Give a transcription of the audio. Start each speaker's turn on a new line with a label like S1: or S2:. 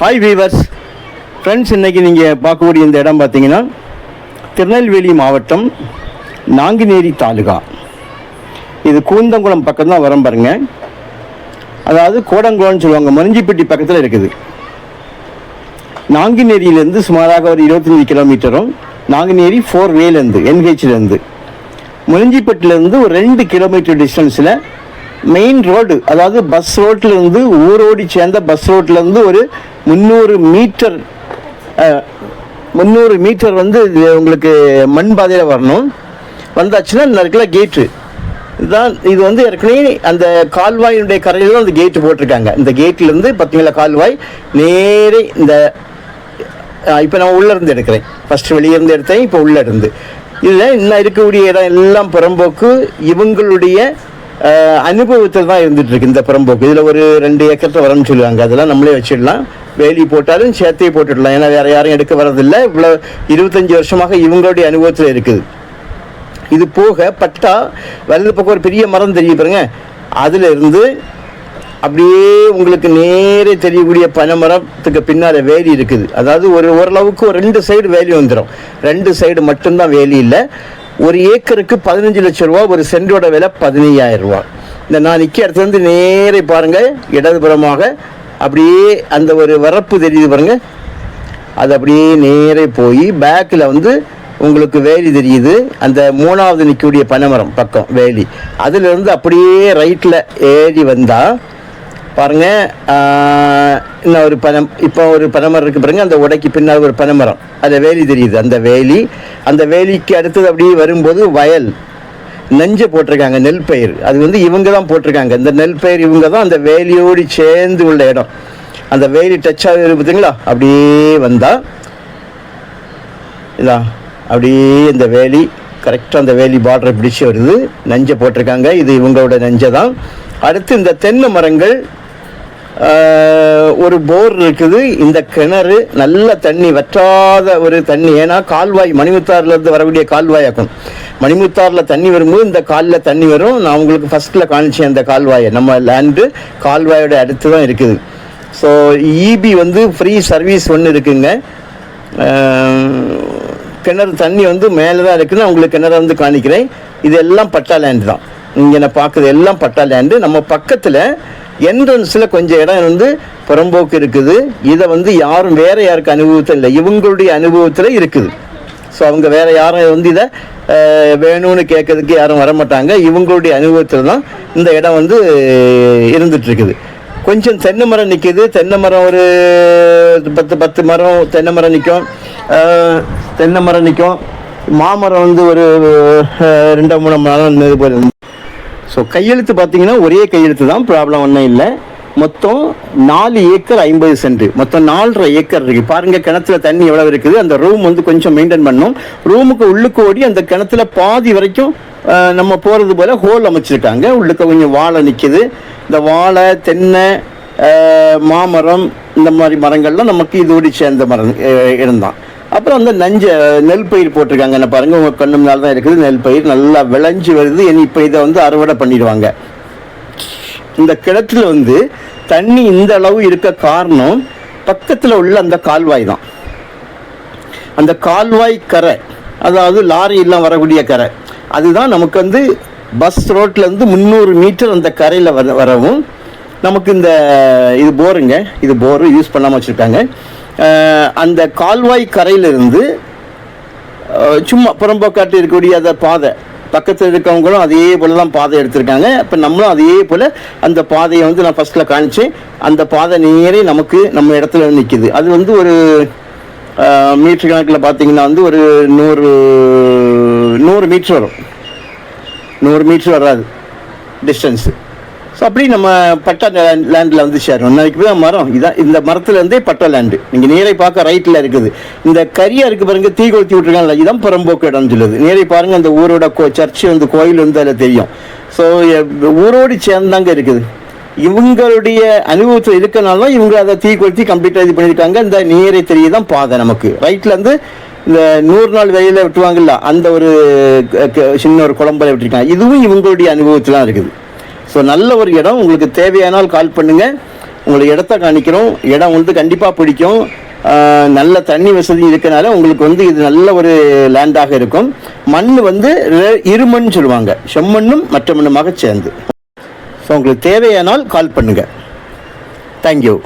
S1: Hi viewers friends இன்றைக்கி நீங்கள் பார்க்கக்கூடிய இந்த இடம் பார்த்தீங்கன்னா திருநெல்வேலி மாவட்டம் நாங்குநேரி தாலுகா. இது கூந்தங்குளம் பக்கம் தான் வரம் பாருங்க. அதாவது கோடங்குளம்னு சொல்லுவாங்க மொரஞ்சிப்பட்டி பக்கத்தில் இருக்குது. நாங்குநேரியிலேருந்து சுமாராக ஒரு இருபத்தஞ்சி கிலோமீட்டரும் நாங்குநேரி ஃபோர் வேலேருந்து என்ஹெச்லேருந்து முளிஞ்சிப்பட்டிலேருந்து ஒரு ரெண்டு கிலோமீட்டர் டிஸ்டன்ஸில் மெயின் ரோடு அதாவது பஸ் ரோட்லேருந்து ஊரோடி சேர்ந்த பஸ் ரோட்லேருந்து ஒரு முந்நூறு மீட்டர் முந்நூறு மீட்டர் வந்து உங்களுக்கு மண் பாதையில் வரணும். வந்தாச்சுன்னா இந்த இடத்துல கேட்டு இதுதான் இது வந்து ஏற்கனவே அந்த கால்வாயினுடைய கரையில் தான் அந்த கேட்டு போட்டிருக்காங்க. இந்த கேட்லேருந்து பார்த்தீங்களா கால்வாய்? நேரே இந்த இப்போ நான் உள்ளேருந்து எடுக்கிறேன். ஃபஸ்ட்டு வெளியேருந்து எடுத்தேன் இப்போ உள்ளே இருந்து. இதில் இன்னும் இருக்கக்கூடிய இடம் எல்லாம் புறம்போக்கு இவங்களுடைய அனுபவத்தில் தான் இருந்துட்டு இருக்கு இந்த புறம்போக்கு. இதில் ஒரு ரெண்டு ஏக்கத்தை வரணும்னு சொல்லுவாங்க. அதெல்லாம் நம்மளே வச்சிடலாம். வேலி போட்டாலும் சேர்த்தே போட்டுடலாம். ஏன்னா வேற யாரும் எடுக்க வரதில்லை இவ்வளோ இருபத்தஞ்சி வருஷமாக இவங்களுடைய அனுபவத்தில் இருக்குது. இது போக பட்டா வலது பக்கம் ஒரு பெரிய மரம் தெரியும் பாருங்க. அதுல இருந்து அப்படியே உங்களுக்கு நேரே தெரியக்கூடிய பனைமரத்துக்கு பின்னால் வேலி இருக்குது. அதாவது ஒரு ஓரளவுக்கு ஒரு ரெண்டு சைடு வேலி வந்துடும் ரெண்டு சைடு மட்டும்தான் வேலி இல்லை. ஒரு ஏக்கருக்கு பதினஞ்சு லட்சம் ரூபா ஒரு சென்டோட விலை பதினையாயிரம் ரூபா. இந்த நான் நிற்க இடத்துலேருந்து நேரே பாருங்கள் இடதுபுறமாக அப்படியே அந்த ஒரு வரப்பு தெரியுது பாருங்கள் அது அப்படியே நேரே போய் பேக்கில் வந்து உங்களுக்கு வேலி தெரியுது. அந்த மூணாவது நிற்கக்கூடிய பனைமரம் பக்கம் வேலி. அதிலிருந்து அப்படியே ரைட்டில் ஏறி வந்தால் பாருங்க இன்னும் ஒரு பனம் இப்போ ஒரு பனைமரம் இருக்கு பாருங்க அந்த உடைக்கு பின்னால் ஒரு பனைமரம். அந்த வேலி தெரியுது அந்த வேலி. அந்த வேலிக்கு அடுத்தது அப்படியே வரும்போது வயல். நெஞ்சை போட்டிருக்காங்க நெல் பயிர். அது வந்து இவங்க தான் போட்டிருக்காங்க. இந்த நெல் பயிர் இவங்க தான் அந்த வேலியோடு சேர்ந்து உள்ள இடம். அந்த வேலி டச் ஆகுது பார்த்தீங்களா அப்படியே வந்தால் இதா அப்படியே இந்த வேலி கரெக்டாக அந்த வேலி பார்டரை பிடிச்சி வருது. நஞ்சை போட்டிருக்காங்க இது இவங்களோட நஞ்சை தான். அடுத்து இந்த தென்னை மரங்கள் ஒரு போர் இருக்குது. இந்த கிணறு நல்ல தண்ணி வற்றாத ஒரு தண்ணி. ஏன்னா கால்வாய் மணிமுத்தாறுலேருந்து வரக்கூடிய கால்வாயாக்கும் மணிமுத்தாறில் தண்ணி வரும்போது இந்த காலில் தண்ணி வரும். நான் உங்களுக்கு ஃபஸ்ட்டில் காணிச்சேன் அந்த கால்வாயை. நம்ம லேண்டு கால்வாயோட அடுத்து தான் இருக்குது. ஸோ இபி வந்து ஃப்ரீ சர்வீஸ் ஒன்று இருக்குங்க. கிணறு தண்ணி வந்து மேலே தான் இருக்குதுன்னு உங்களுக்கு கிணறு வந்து காணிக்கிறேன். இது எல்லாம் பட்டா லேண்டு தான். இங்கே நான் பார்க்குறது எல்லாம் பட்டா லேண்டு நம்ம பக்கத்தில் என்ட்ரன்ஸில் கொஞ்சம் இடம் வந்து புறம்போக்கு இருக்குது. இதை வந்து யாரும் வேறு யாருக்கு அனுபவத்தில் இல்லை. இவங்களுடைய அனுபவத்தில் இருக்குது. ஸோ அவங்க வேறு யாரும் வந்து இதை வேணும்னு கேட்கறதுக்கு யாரும் வரமாட்டாங்க. இவங்களுடைய அனுபவத்தில் தான் இந்த இடம் வந்து இருந்துகிட்ருக்குது கொஞ்சம் தென்னை மரம் நிற்கிது தென்னை மரம் ஒரு பத்து பத்து மரம் தென்னை மரம் நிற்கும் தென்னை மரம் நிற்கும் மாமரம் வந்து ஒரு ரெண்டு மூணு மரம் போயிருந்தது ஸோ கையெழுத்து பார்த்தீங்கன்னா ஒரே கையெழுத்து தான் ப்ராப்ளம் ஒன்றும் இல்லை. மொத்தம் நாலு ஏக்கர் ஐம்பது சென்ட். மொத்தம் நாலரை ஏக்கர் இருக்கு. பாருங்க கிணத்துல தண்ணி எவ்வளவு இருக்குது. அந்த ரூம் வந்து கொஞ்சம் மெயின்டைன் பண்ணும். ரூமுக்கு உள்ளுக்கு ஓடி அந்த கிணத்துல பாதி வரைக்கும் நம்ம போறது போல ஹோல் அமைச்சிருக்காங்க. உள்ளுக்கு கொஞ்சம் வாழை நிற்குது இந்த வாழை தென்னை மாமரம் இந்த மாதிரி மரங்கள்லாம் நமக்கு இதோடு சேர்ந்த மரம் இருந்தான். இடம்தான் அப்புறம் அந்த நஞ்ச நெல் பயிர் போட்டிருக்காங்க. என்ன பாருங்க உங்க கண்ணு முன்னால் தான் இருக்குது. நெல் பயிர் நல்லா விளைஞ்சு வருது. இனி இப்போ இதை வந்து அறுவடை பண்ணிடுவாங்க. இந்த கிணத்துல வந்து தண்ணி இந்த அளவு இருக்க காரணம் பக்கத்தில் உள்ள அந்த கால்வாய் தான். அந்த கால்வாய் கரை அதாவது லாரி எல்லாம் வரக்கூடிய கரை அதுதான் நமக்கு வந்து பஸ் ரோட்லேருந்து முந்நூறு மீட்டர் அந்த கரையில் வர வரவும் நமக்கு இந்த இது போருங்க இது போரு யூஸ் பண்ணாமல் வச்சுருக்காங்க. அந்த கால்வாய் கரையிலிருந்து சும்மா புறம்போக்காட்டு இருக்கக்கூடிய அந்த பாதை பக்கத்தில் இருக்கவங்களும் அதே போல தான் பாதை எடுத்திருக்காங்க. இப்போ நம்மளும் அதே போல் அந்த பாதையை வந்து நான் ஃபர்ஸ்ட்டில் காணிச்சேன் அந்த பாதை நேரே நமக்கு நம்ம இடத்துல நிற்கிது அது வந்து ஒரு மீட்ரு கணக்கில் பார்த்தீங்கன்னா வந்து ஒரு நூறு நூறு மீட்ரு வரும். நூறு மீட்ரு வராது. டிஸ்டன்ஸு ஸோ அப்படி நம்ம பட்டா லேண்டில் வந்து சேரும் நாளைக்கு தான் மரம். இதான் இந்த மரத்துலேருந்தே பட்டா லேண்டு நீங்கள் நேரை பார்க்க ரைட்டில் இருக்குது. இந்த கரியா இருக்கு பாருங்க தீ கொளுத்தி விட்டுருக்காங்கல்ல இதுதான் புறம்போக்கு இடம்னு சொல்லுது. நேரை பாருங்க அந்த ஊரோட கோ சர்ச்சு வந்து கோயில் வந்து அதில் தெரியும். ஸோ ஊரோடு சேர்ந்தாங்க இருக்குது. இவங்களுடைய அனுபவத்தில் இருக்கனால தான் இவங்க அதை தீ கொளுத்தி கம்ப்ளீட்டாக இது பண்ணியிருக்காங்க. இந்த நேரை தெரியுதான் பாதை நமக்கு. ரைட்லேருந்து இந்த நூறு நாள் வெளியில் விட்டுவாங்கல்ல அந்த ஒரு க- சின்ன ஒரு குழம்புல விட்டுருக்காங்க. இதுவும் இவங்களுடைய அனுபவத்தில் இருக்குது. ஸோ நல்ல ஒரு இடம். உங்களுக்கு தேவையானால் கால் பண்ணுங்கள் உங்களுக்கு இடத்த காணிக்கிறோம். இடம் வந்து கண்டிப்பாக பிடிக்கும். நல்ல தண்ணி வசதி இருக்கனால உங்களுக்கு வந்து இது நல்ல ஒரு லேண்டாக இருக்கும். மண் வந்து இருமண் சொல்லுவாங்க. செம்மண்ணும் மற்ற மண்ணுமாக சேர்ந்து. ஸோ உங்களுக்கு தேவையானால் கால் பண்ணுங்கள் தேங்க்யூ